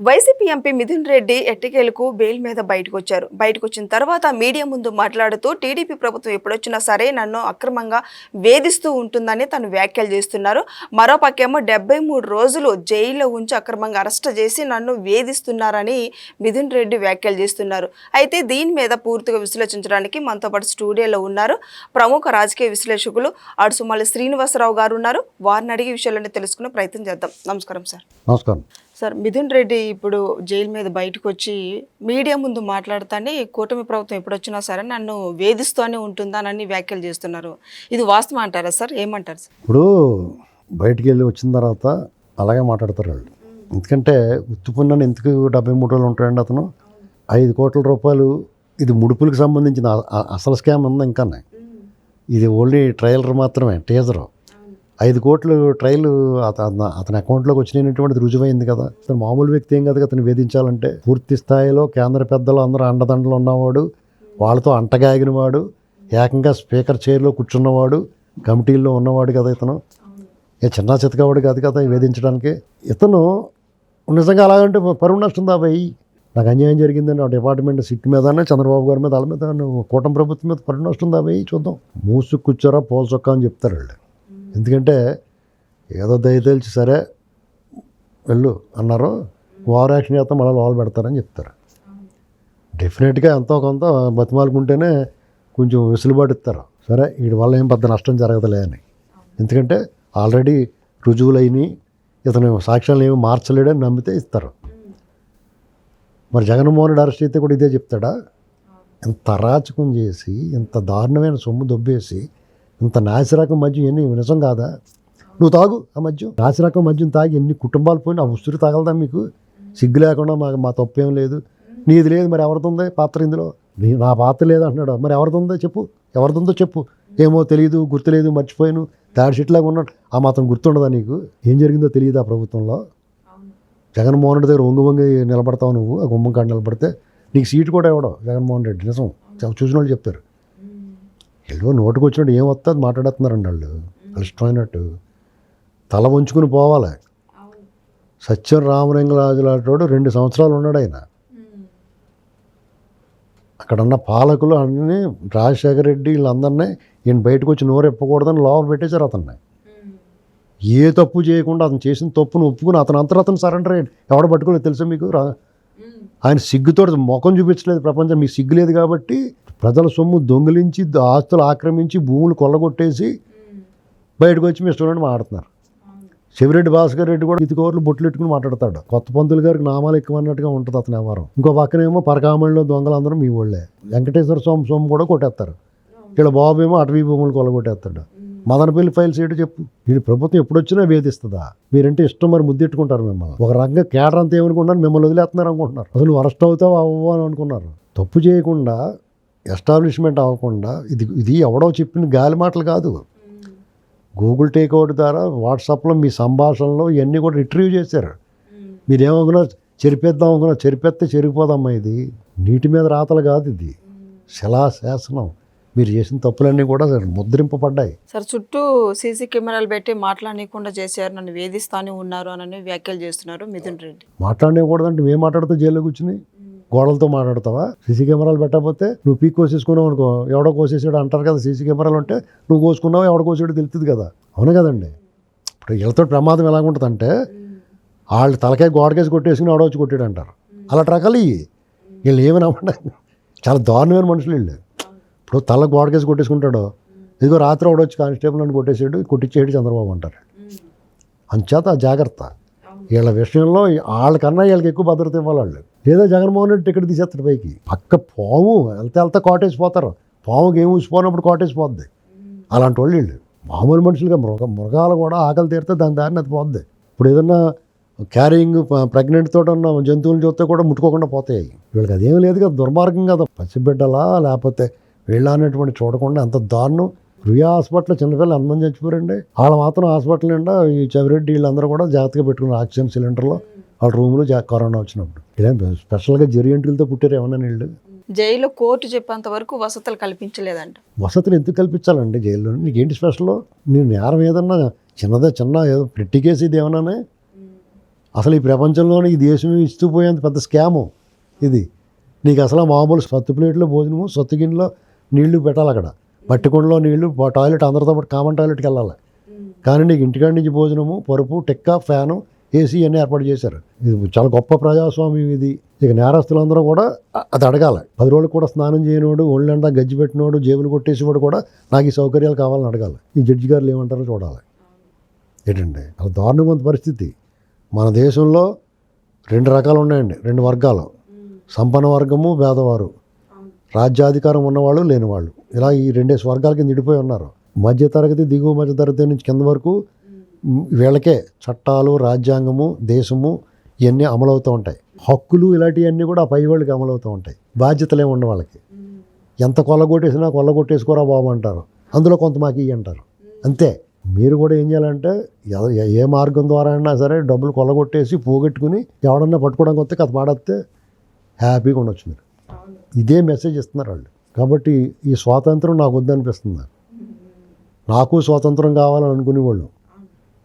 YCP MP Mithun Reddy ఎట్టకేలకు bail మీద బయటకు వచ్చారు బయటకు వచ్చిన తర్వాత మీడియా ముందు మాట్లాడుతూ టీడీపీ ప్రభుత్వం ఎప్పుడొచ్చినా సరే నన్ను అక్రమంగా వేధిస్తూ ఉంటుందని తను వ్యాఖ్యలు చేస్తున్నారు. మరోపక్కేమో డెబ్బై మూడు రోజులు జైల్లో ఉంచి అక్రమంగా అరెస్ట్ చేసి నన్ను వేధిస్తున్నారని మిథున్ రెడ్డి వ్యాఖ్యలు చేస్తున్నారు. అయితే దీని మీద పూర్తిగా విశ్లేషించడానికి మనతో పాటు స్టూడియోలో ఉన్నారు. ప్రముఖ రాజకీయ విశ్లేషకులు అడుసుమల్లి శ్రీనివాసరావు గారు ఉన్నారు. వారిని అడిగి విషయాలన్నీ తెలుసుకునే ప్రయత్నం చేద్దాం. నమస్కారం సార్. నమస్కారం. సార్ మిథున్ రెడ్డి ఇప్పుడు జైలు మీద బయటకు వచ్చి మీడియా ముందు మాట్లాడుతానే కూటమి ప్రభుత్వం ఎప్పుడొచ్చినా సరే నన్ను వేధిస్తూనే ఉంటుందానని వ్యాఖ్యలు చేస్తున్నారు. ఇది వాస్తవం అంటారా సార్? ఏమంటారు సార్? ఇప్పుడు బయటికి వెళ్ళి వచ్చిన తర్వాత అలాగే మాట్లాడతారు వాళ్ళు. ఎందుకంటే ఉత్తుపున్నాను ఎందుకు డెబ్బై మూడు రోజులు ఉంటాయండి అతను? ఐదు కోట్ల రూపాయలు ఇది ముడుపులకు సంబంధించిన అసలు స్కామ్ ఉంది ఇంకా ఇది ఓన్లీ ట్రయలర్ మాత్రమే టీజరు. ఐదు కోట్లు ట్రయల్ అతను అతని అకౌంట్లోకి వచ్చినటువంటిది రుజువైంది కదా. అతను మామూలు వ్యక్తి ఏం కదా అతను వేధించాలంటే పూర్తి స్థాయిలో కేంద్ర పెద్దలు అందరూ అండదండలు ఉన్నవాడు వాళ్ళతో అంటగాగినవాడు ఏకంగా స్పీకర్ చైర్లో కూర్చున్నవాడు కమిటీల్లో ఉన్నవాడు కదా ఇతను. ఏ చిన్న చితకవాడు కాదు కదా వేధించడానికి. ఇతను నిజంగా అలాగంటే పరువు నష్టం దాబాయి నాకు అన్యాయం జరిగిందని ఆ డిపార్ట్మెంట్ సిట్ మీదనే చంద్రబాబు గారి మీద వాళ్ళ మీద కూటమి ప్రభుత్వం మీద పరువు నష్టం దాబాయి చూద్దాం. మూసు కూర్చోరా పోల్చొక్క అని చెప్తారు వాళ్ళు. ఎందుకంటే ఏదో దయతేల్చి సరే వెళ్ళు అన్నారు వారు యాక్షన్ చేస్తే మళ్ళీ లోపల పెడతారని చెప్తారు. డెఫినెట్గా ఎంతో కొంత బతిమాలుకుంటేనే కొంచెం వెసులుబాటు ఇస్తారు. సరే వీడి వల్ల ఏం పెద్ద నష్టం జరగదులే అని. ఎందుకంటే ఆల్రెడీ రుజువులైనవి ఇతను సాక్ష్యాలు ఏమి మార్చలేడని నమ్మితే ఇస్తారు. మరి జగన్మోహన్ రెడ్డి అరెస్ట్ అయితే కూడా ఇదే చెప్తాడా? ఇంత అరాచకం చేసి ఇంత దారుణమైన సొమ్ము దొబ్బేసి ఇంత నాసిరకం మద్యం ఎన్ని? నిజం కాదా? నువ్వు తాగు ఆ మద్యం. నాసిరకం మద్యం తాగి ఎన్ని కుటుంబాలు పోయినా ఆ ఉసురు తగలదా మీకు? సిగ్గు లేకుండా మా మా తప్పేం లేదు. నీది లేదు మరి ఎవరిది పాత్ర ఇందులో? నీ నా పాత్ర లేదు అంటున్నాడు. మరి ఎవరిది ఉందో చెప్పు. ఎవరిదిందో చెప్పు. ఏమో తెలియదు గుర్తులేదు మర్చిపోయాను. తాడి చెట్లాగా ఉన్నాడు. ఆ మాత్రం గుర్తుండదా నీకు? ఏం జరిగిందో తెలియదు ఆ ప్రభుత్వంలో? జగన్మోహన్ రెడ్డి దగ్గర వంగి వంగి నిలబడతావు నువ్వు ఆ గుమ్మం కాడ నిలబడితే. నీకు సీటు కూడా ఇవ్వడం జగన్మోహన్ రెడ్డి. నిజం. చూసిన వాళ్ళు చెప్పారు ఏదో నోటుకు వచ్చినట్టు ఏం వస్తుంది మాట్లాడుతున్నారండి వాళ్ళు? వాళ్ళు ఇష్టమైనట్టు తల వంచుకుని పోవాలి. సత్యం రామలింగరాజు లాంటి రెండు సంవత్సరాలు ఉన్నాడు ఆయన. అక్కడ ఉన్న పాలకులు అన్నీ రాజశేఖర రెడ్డి వీళ్ళందరినీ ఈయన బయటకు వచ్చి నోరు ఎప్పకూడదని లోపల పెట్టేశారు అతన్ని. ఏ తప్పు చేయకుండా అతను చేసిన తప్పును ఒప్పుకుని అతను అంతరం అతను సరెండర్ అయ్యాడు. ఎవడ పట్టుకోలేదు తెలుసా మీకు? రా ఆయన సిగ్గుతో ముఖం చూపించలేదు ప్రపంచం మీకు సిగ్గు లేదు కాబట్టి ప్రజల సొమ్ము దొంగిలించి ఆస్తులు ఆక్రమించి భూములు కొల్లగొట్టేసి బయటకు వచ్చి మీ స్టూడెంట్ మాట్లాడుతున్నారు. శివరెడ్డి భాస్కర్ రెడ్డి కూడా ఇది కోర్లు బొట్లు పెట్టుకుని మాట్లాడతాడు. కొత్త పంతులు గారికి నామాలు ఎక్కువ అన్నట్టుగా ఉంటుంది అతని వ్యవహారం. ఇంకో పక్కనేమో పరకామణిలో దొంగలందరూ మీ వాళ్ళే. వెంకటేశ్వర స్వామి సొమ్ము కూడా కొట్టేస్తారు. వీళ్ళ బాబు ఏమో అటవీ భూములు కొల్లగొట్టేస్తాడు. మదనపల్లి ఫైల్స్ ఏంటో చెప్పు. వీడి ప్రభుత్వం ఎప్పుడొచ్చినా వేధిస్తుందా? మీరంటే ఇష్టం మరి ముద్దెట్టుకుంటారు మిమ్మల్ని. ఒక రంగ కేడర్ అంతా ఏమనుకుంటున్నారు? మిమ్మల్ని వదిలేస్తున్నారు అనుకుంటున్నారు. అసలు నువ్వు అరెస్ట్ అవుతావు? అవ్వవు? అని అనుకున్నారు. తప్పు చేయకుండా ఎస్టాబ్లిష్మెంట్ అవ్వకుండా ఇది ఇది ఎవడో చెప్పిన గాలి మాటలు కాదు. గూగుల్ టేక్అవుట్ ద్వారా వాట్సాప్లో మీ సంభాషణలో ఇవన్నీ కూడా రిట్రీవ్ చేశారు. మీరేమనుకున్నా చెరిపేద్దాం అనుకున్నా చెరిపేస్తే చెరిగిపోదమ్మా ఇది. నీటి మీద రాతలు కాదు ఇది. శిలాశాసనం. మీరు చేసిన తప్పులన్నీ కూడా ముద్రింపబడ్డాయి. సార్ చుట్టూ సీసీ కెమెరాలు పెట్టి మాట్లాడనీయకుండా చేశారు నన్ను వేధిస్తానే ఉన్నారు అని వ్యాఖ్యలు చేస్తున్నారు మిథున్ రెడ్డి. మాట్లాడకూడదంటే మేము మాట్లాడుతూ జైల్లో కూర్చుని? గోడలతో మాట్లాడతావా? సీసీ కెమెరాలు పెట్టకపోతే నువ్వు పీక్ కోసేసుకున్నావు అనుకో ఎవడో కోసేసాడు అంటారు కదా సీసీ కెమెరాలు ఉంటే నువ్వు కోసుకున్నావు ఎవడో కోసాడో తెలుస్తుంది కదా. అవును కదండి? ఇప్పుడు వీళ్ళతో ప్రమాదం ఎలా ఉంటుందంటే వాళ్ళు తలకాయ గోడకేసి కొట్టేసుకుని ఎవడో వచ్చి కొట్టాడు అంటారు అలా రకాలు ఇవి వీళ్ళు ఏమైనా అవ్వండి. చాలా దారుణమైన మనుషులు వీళ్ళు. ఇప్పుడు తల గోడకేసి కొట్టేసుకుంటాడు. ఇదిగో రాత్రి ఒకడు వచ్చి కానిస్టేబుల్ అని కొట్టేసాడు కొట్టించేడు చంద్రబాబు అంటారు. అంచేత జాగ్రత్త. వీళ్ళ విషయంలో వాళ్ళకన్నా వీళ్ళకి ఎక్కువ భద్రత ఇవ్వాలి వాళ్ళు లేదా జగన్మోహన్ రెడ్డి టికెట్ తీసేస్తాడు పైకి. పక్క పాము వెళ్తే వెళ్తే కాటేజ్ పోతారు పాముకి ఏం ఊసిపోయినప్పుడు కాటేజ్ పోద్ది అలాంటి వాళ్ళు వీళ్ళు. మామూలు మనుషులుగా మృగ మృగాలు కూడా ఆకలి తీరితే దాని దారిని అది పోద్ది. ఇప్పుడు ఏదన్నా క్యారింగ్ ప్రెగ్నెంట్ తోటి ఉన్న జంతువులు చూస్తే కూడా ముట్టుకోకుండా పోతాయి. వీళ్ళకి అదేం లేదు కదా దుర్మార్గం కదా. పసిబిడ్డలా లేకపోతే వీళ్ళ అనేటువంటి చూడకుండా ఎంత దారుణం. రుయా హాస్పిటల్ చిన్నపిల్లలు ఎంతమంది చచ్చిపోయారండి? వాళ్ళు మాత్రం హాస్పిటల్ నిండా ఈ చెవిరెడ్డి వీళ్ళందరూ కూడా జాగ్రత్తగా పెట్టుకున్నారు. ఆక్సిజన్ సిలిండర్లో వాళ్ళ రూమ్లో జా కరోనా వచ్చినప్పుడు. ఇలా స్పెషల్గా జెరియంట్లతో పుట్టారు ఏమన్నా వీళ్ళు జైలు కోర్టు చెప్పేంత వరకు వసతులు కల్పించలేదంట. వసతులు ఎందుకు కల్పించాలండి జైల్లో? నీకేంటి స్పెషల్? నేను నేరం ఏదన్నా చిన్నదే చిన్న ఏదో పెట్టి కేసు ఇది ఏమన్నానే? అసలు ఈ ప్రపంచంలోనే ఈ దేశం ఇస్తూ పోయేంత పెద్ద స్కాము ఇది. నీకు అసలు మామూలు సత్తు ప్లేట్లో భోజనము సత్తు గిన్నెలో నీళ్ళు పెట్టాలి అక్కడ. మట్టికుండలో నీళ్ళు టాయిలెట్ అందరితో పాటు కామన్ టాయిలెట్కి వెళ్ళాలి. కానీ నీకు ఇంటికాడి నుంచి భోజనము పరుపు టెక్క ఫ్యాను ఏసీ అన్నీ ఏర్పాటు చేశారు. ఇది చాలా గొప్ప ప్రజాస్వామ్యం ఇది. ఇక నేరస్తులందరూ కూడా అది అడగాలి. పది రోజులు కూడా స్నానం చేయనోడు ఒళ్ళండా గజ్జి పెట్టినోడు జేబులు కొట్టేసేవాడు కూడా నాకు ఈ సౌకర్యాలు కావాలని అడగాలి. ఈ జడ్జి గారులు ఏమంటారో చూడాలి. ఏంటండి అలా దారుణంగా పరిస్థితి. మన దేశంలో రెండు రకాలు ఉన్నాయండి. రెండు వర్గాలు. సంపన్న వర్గము పేదవారు రాజ్యాధికారం ఉన్నవాళ్ళు లేనివాళ్ళు. ఇలా ఈ రెండేసి వర్గాల కింద ఇడిపోయి ఉన్నారు. మధ్యతరగతి దిగువ మధ్యతరగతి నుంచి కింద వరకు వీళ్ళకే చట్టాలు రాజ్యాంగము దేశము ఇవన్నీ అమలవుతూ ఉంటాయి. హక్కులు ఇలాంటివన్నీ కూడా ఆ పై వాళ్ళకి అమలవుతూ ఉంటాయి. బాధ్యతలే ఉన్న వాళ్ళకి. ఎంత కొల్లగొట్టేసినా కొల్లగొట్టేసుకోరా బాబు అంటారు. అందులో కొంత మాకు ఇవి అంటారు. అంతే. మీరు కూడా ఏం చేయాలంటే ఏ- మార్గం ద్వారా అయినా సరే డబ్బులు కొల్లగొట్టేసి పోగొట్టుకుని ఎవడన్నా పట్టుకోవడానికి వస్తే కథ పాడేస్తే హ్యాపీగా ఉండొచ్చు మీరు. ఇదే మెసేజ్ ఇస్తున్నారు వాళ్ళు కాబట్టి ఈ స్వాతంత్రం నాకు వద్దనిపిస్తుంది. నాకు స్వాతంత్రం కావాలని అనుకునేవాళ్ళు.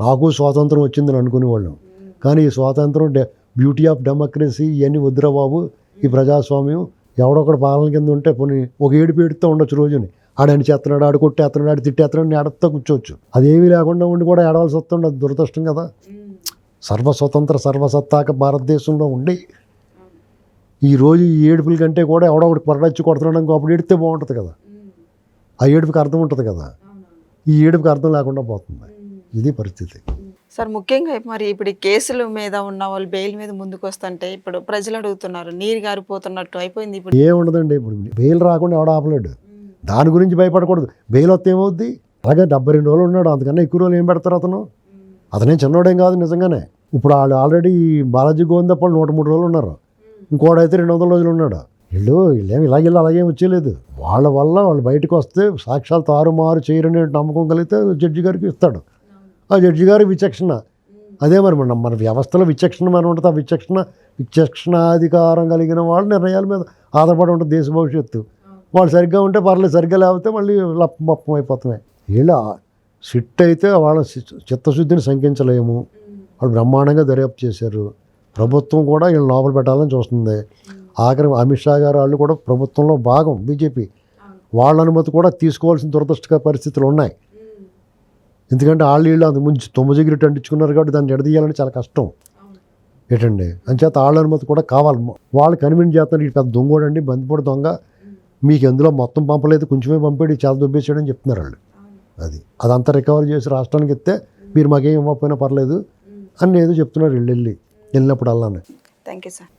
నాకు స్వాతంత్రం వచ్చిందని అనుకునేవాళ్ళం. కానీ ఈ స్వాతంత్రం డె బ్యూటీ ఆఫ్ డెమోక్రసీ ఇవన్నీ వద్దురా బాబు. ఈ ప్రజాస్వామ్యం ఎవడొకడు పాలన కింద ఉంటే పోనీ ఒక ఏడుపు ఏడుతూ ఉండొచ్చు రోజుని. ఆడని చేస్తున్నాడు? ఆడు కొట్టేస్తున్నాడు ఆడు తిట్టేస్తున్నాడు ఏడతా కూర్చోవచ్చు. అదేమీ లేకుండా ఉండి కూడా ఏడవలసి వస్తుంది అది దురదృష్టం కదా. సర్వస్వతంత్ర సర్వసత్తాక భారతదేశంలో ఉండి ఈ రోజు ఈ ఏడుపుల కంటే కూడా ఎవడో ఒకటి పొరడచ్చి కొడుతున్నాడు అనుకో అప్పుడు ఏడితే బాగుంటుంది కదా. ఆ ఏడుపుకి అర్థం ఉంటుంది కదా. ఈ ఏడుపుకి అర్థం లేకుండా పోతుంది. ఇది పరిస్థితి. సార్ ముఖ్యంగా మరి ఇప్పుడు కేసుల మీద ఉన్న వాళ్ళు బెయిల్ మీద ముందుకు వస్తుంటే ఇప్పుడు ప్రజలు అడుగుతున్నారు నీరు గారిపోతున్నట్టు అయిపోయింది ఇప్పుడు. ఏం ఉండదండి ఇప్పుడు. బెయిల్ రాకుండా ఎవడ ఆపలేడు. దాని గురించి భయపడకూడదు. బెయిల్ వస్తే ఏమవుద్ది? అలాగే డెబ్బై రెండు రోజులు ఉన్నాడు. అంతకన్నా ఎక్కువ రోజులు ఏం పెడతారు అతను? అతనేం చిన్నోడేం కాదు నిజంగానే. ఇప్పుడు వాళ్ళు ఆల్రెడీ బాలాజీ గోవిందప్పలు నూట మూడు రోజులు ఉన్నారు. ఇంకోడైతే రెండు వందల రోజులు ఉన్నాడు. వీళ్ళు వీళ్ళేం ఇలాగే అలాగేం వచ్చేయలేదు. వాళ్ళ వల్ల వాళ్ళు బయటకు వస్తే సాక్ష్యాలు తారుమారు చేయరనే నమ్మకం కలిగితే జడ్జి గారికి ఇస్తాడు. ఆ జడ్జి గారి విచక్షణ. అదే మరి మన మన వ్యవస్థలో విచక్షణ మన ఉంటుంది. ఆ విచక్షణ విచక్షణాధికారం కలిగిన వాళ్ళ నిర్ణయాల మీద ఆధారపడి ఉంటుంది దేశ భవిష్యత్తు. వాళ్ళు సరిగ్గా ఉంటే పర్లేదు సరిగ్గా లేకపోతే మళ్ళీ లప్పం పప్పం అయిపోతున్నాయి వీళ్ళ సిట్ అయితే వాళ్ళ చిత్తశుద్ధిని శంకించలేము. వాళ్ళు బ్రహ్మాండంగా దర్యాప్తు చేశారు. ప్రభుత్వం కూడా వీళ్ళు లోపల పెట్టాలని చూస్తుంది. ఆఖరి అమిత్ షా గారు వాళ్ళు కూడా ప్రభుత్వంలో భాగం బీజేపీ. వాళ్ళ అనుమతి కూడా తీసుకోవాల్సిన దురదృష్టకర పరిస్థితులు ఉన్నాయి. ఎందుకంటే వాళ్ళు వీళ్ళు అంత ముందు తొమ్మిది అంటించుకున్నారు కాబట్టి దాన్ని ఎడదీయాలని చాలా కష్టం. ఏంటండి? అంచేత వాళ్ళ అనుమతి కూడా కావాలి. వాళ్ళు కన్విన్స్ చేస్తున్నారు ఈ పెద్ద దొంగోడండి బందిపోడు దొంగ. మీకు ఎందులో మొత్తం పంపలేదు కొంచెమే పంపాడు చాలా దుబ్బేసాడని చెప్తున్నారు వాళ్ళు. అది. అదంతా రికవర్ చేసి రాష్ట్రానికి ఇస్తే మీరు మాకేం ఇవ్వకపోయినా పర్లేదు అని ఏదో చెప్తున్నారు వీళ్ళు వెళ్ళి. వెళ్ళినప్పుడు అల్లానే. Thank you sir